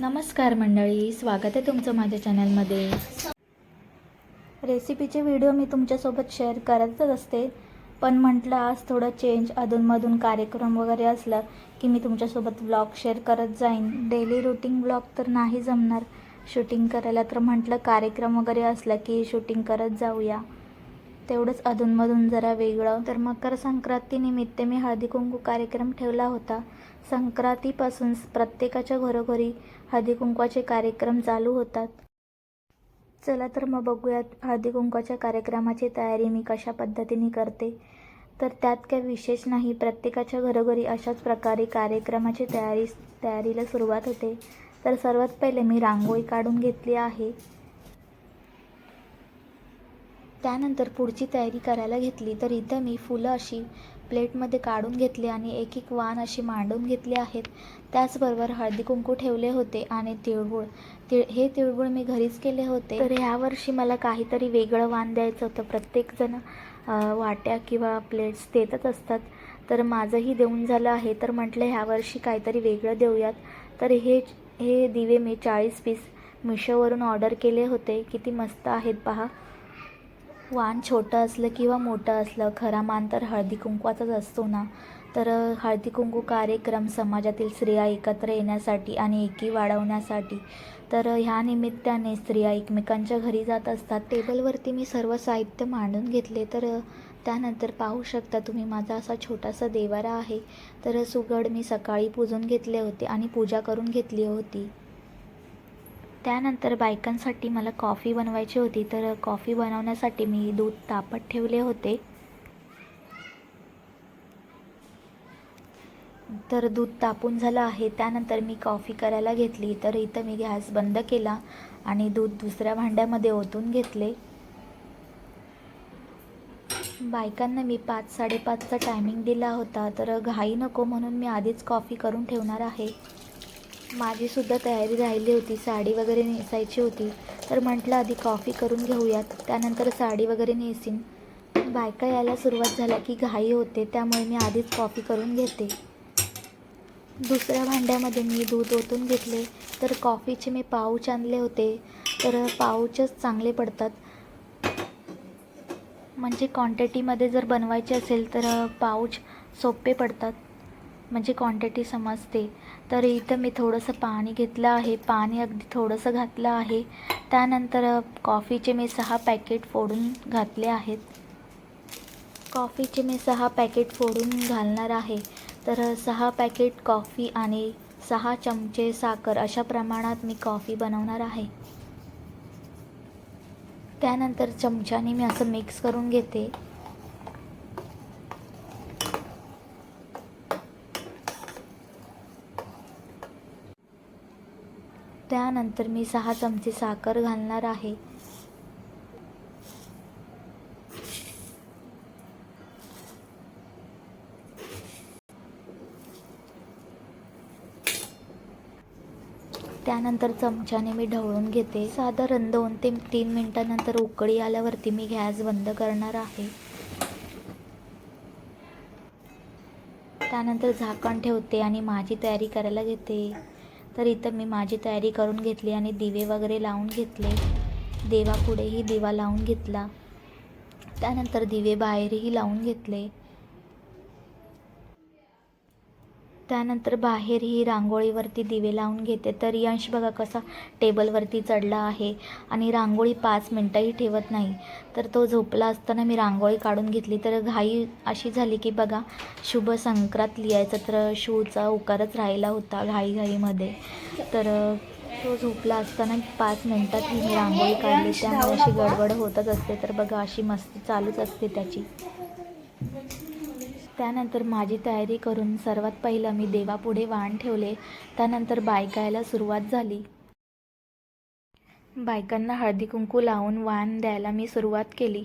नमस्कार मंडळी स्वागत आहे तुमचं माझ्या चॅनलमध्ये. रेसिपीचे व्हिडिओ मी तुमच्यासोबत शेअर करतच असते. पण म्हटलं आज थोडं चेंज अधूनमधून कार्यक्रम वगैरे असलं की मी तुमच्यासोबत ब्लॉग शेअर करत जाईन. डेली रुटीन ब्लॉग तर नाही जमणार. शूटिंग करायला तर म्हटलं कार्यक्रम वगैरे असला की शूटिंग करत जाऊया. तेवढंच अधूनमधून जरा वेगळं. तर मकर संक्रांतीनिमित्त मी हळदी कुंकू कार्यक्रम ठेवला होता. संक्रांतीपासून प्रत्येकाच्या घरोघरी हळदी कुंकवाचे कार्यक्रम चालू होतात. चला तर मग बघूयात हळदी कुंकवाच्या कार्यक्रमाची तयारी मी कशा पद्धतीने करते. तर त्यात काही विशेष नाही प्रत्येकाच्या घरोघरी अशाच प्रकारे कार्यक्रमाची तयारी तयारीला सुरुवात होते. तर सर्वात पहिले मी रांगोळी काढून घेतली आहे. त्यानंतर पुढची तयारी करायला घेतली. तर इथं मी फुलं अशी प्लेटमध्ये काढून घेतली आणि एक एक वाण अशी मांडून घेतली आहेत. त्याचबरोबर हळदी कुंकू ठेवले होते आणि तिळगुळ. तिळ हे तिळगुळ मी घरीच केले होते. तर ह्यावर्षी मला काहीतरी वेगळं वाण द्यायचं होतं. प्रत्येकजण वाट्या किंवा प्लेट्स देतच असतात. तर माझंही देऊन झालं आहे. तर म्हटलं ह्यावर्षी काहीतरी वेगळं देऊयात. तर हे हे दिवे मी चाळीस पीस मिशोवरून ऑर्डर केले होते. किती मस्त आहेत पहा. वाण छोटं असलं किंवा मोठं असलं खरा मान तर हळदी कुंकवाचाच असतो ना? तर हळदी कुंकू कार्यक्रम समाजातील स्त्रिया एकत्र येण्यासाठी आणि एकी वाढवण्यासाठी. तर ह्या निमित्ताने स्त्रिया एकमेकांच्या घरी जात असतात. टेबलवरती मी सर्व साहित्य मांडून घेतले. तर त्यानंतर पाहू शकता तुम्ही माझा असा छोटासा देवारा आहे. तर सुगड मी सकाळी पूजून घेतले होते आणि पूजा करून घेतली होती. त्यानंतर बायकांसाठी मला कॉफी बनवायची होती तर कॉफी बनवण्यासाठी मी दूध तापत ठेवले होते. तर दूध तापून झालं आहे त्यानंतर मी कॉफी करायला घेतली तर इथं मी गॅस बंद केला आणि दूध दुसऱ्या भांड्यामध्ये ओतून घेतले. बायकांना मी पाच साडेपाचचा टायमिंग दिला होता तर घाई नको म्हणून मी आधीच कॉफी करून ठेवणार आहे. माझीसुद्धा तयारी राहिली होती. साडी वगैरे नेसायची होती. तर म्हटलं आधी कॉफी करून घेऊयात. त्यानंतर साडी वगैरे नेसीन. बायका यायला सुरुवात झाल्या की घाई होते त्यामुळे मी आधीच कॉफी करून घेते. दुसऱ्या भांड्यामध्ये मी दूध ओतून घेतले. तर कॉफीचे मी पाऊच आणले होते. तर पाऊचच चांगले पडतात. म्हणजे क्वांटिटीमध्ये जर बनवायचे असेल तर पाऊच सोपे पडतात. म्हणजे क्वांटिटी समजते. तर इथं मी थोडंसं पाणी घेतलं आहे. पाणी अगदी थोडंसं घातलं आहे. त्यानंतर कॉफीचे मी सहा पॅकेट फोडून घातले आहेत. कॉफीचे मी सहा पॅकेट फोडून घालणार आहे. तर सहा पॅकेट कॉफी आणि सहा चमचे साखर अशा प्रमाणात मी कॉफी बनवणार आहे. त्यानंतर चमच्याने मी असं मिक्स करून घेते. त्यानंतर मी सहा चमचे साखर घालणार आहे. त्यानंतर चमच्याने मी ढवळून घेते. साधारण दोन ते तीन मिनटानंतर उकळी आल्यावरती मी गॅस बंद करणार आहे. त्यानंतर झाकण ठेवते आणि माझी तयारी करायला घेते. तर इथं मी माझी तयारी करून घेतली आणि दिवे वगैरे लावून घेतले. देवापुढेही दिवा लावून घेतला. त्यानंतर दिवे बाहेरही लावून घेतले. त्यानंतर बाहेर ही रांगोळीवरती दिवे लावून घेते. तर यंश बघा कसा टेबलवरती चढला आहे आणि रांगोळी पाच मिनटंही ठेवत नाही. तर तो झोपला असताना मी रांगोळी काढून घेतली. तर घाई अशी झाली की बघा शुभ संक्रांत लिहायचं तर शूचा उकारच राहिला होता घाईघाईमध्ये तर तो झोपला असताना पाच मिनटात मी रांगोळी काढली. त्यामुळे अशी गडबड होतच असते. तर बघा अशी मस्ती चालूच असते त्याची. त्यानंतर माझी तयारी करून सर्वात पहिलं मी देवापुढे वाण ठेवले. त्यानंतर बायकायला सुरुवात झाली. बायकांना हळदी कुंकू लावून वाण द्यायला मी सुरुवात केली.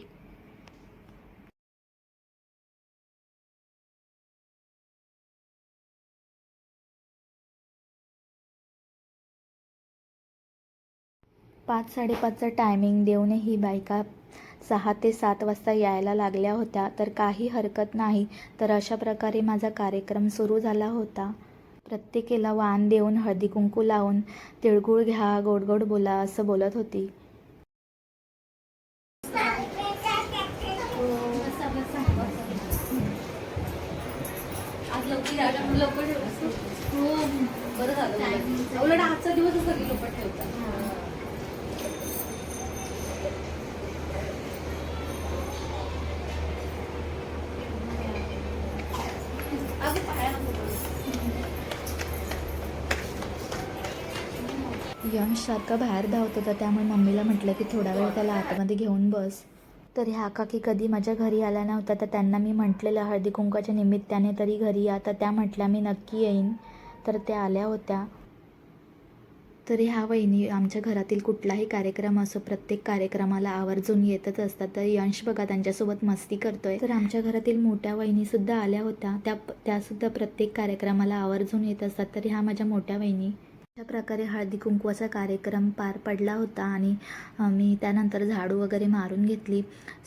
पाच साडेपाचचा टायमिंग देऊनही बायका सहा ते सात वाजता यायला लागल्या होत्या तर काही हरकत नाही. तर अशा प्रकारे माझा कार्यक्रम सुरू झाला होता. प्रत्येकीला वाण देऊन हळदी कुंकू लावून तिळगुळ घ्या गोड गोड बोला असं बोलत होती. लवकर या, बरं झालं. उलट. आजचा दिवसच सगळी लोक ठेवतात. यश सारखं बाहेर धावत होता त्यामुळे मम्मीला म्हटलं की थोडा वेळ त्याला आतमध्ये घेऊन बस. तर ह्या काकी कधी माझ्या घरी आला नव्हता तर त्यांना मी म्हटलेलं हळदी कुंकाच्या निमित्ताने तरी घरी या. तर त्या म्हटल्या मी नक्की येईन. तर त्या आल्या होत्या. तर ह्या वहिनी आमच्या घरातील कुठलाही कार्यक्रम असो प्रत्येक कार्यक्रमाला आवर्जून येतच असतात. तर यंश बघा त्यांच्यासोबत मस्ती करतोय. तर आमच्या घरातील मोठ्या वहिनीसुद्धा आल्या होत्या. त्या त्यासुद्धा प्रत्येक कार्यक्रमाला आवर्जून येत असतात. तर ह्या माझ्या मोठ्या वहिनी. अशा प्रकारे हळदी कुंकवाचा कार्यक्रम पार पडला होता आणि मी त्यानंतर झाडू वगैरे मारून घेतली.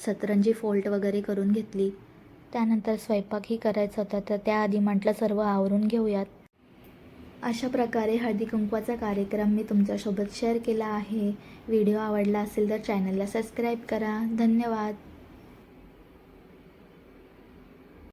सतरंजी फोल्ट वगैरे करून घेतली. त्यानंतर स्वयंपाकही करायचा होता. तर त्याआधी म्हटलं सर्व आवरून घेऊयात. अशा प्रकारे हळदी कुंकवाचा कार्यक्रम मी तुमच्यासोबत शेअर केला आहे. व्हिडिओ आवडला असेल तर चॅनलला सबस्क्राईब करा. धन्यवाद.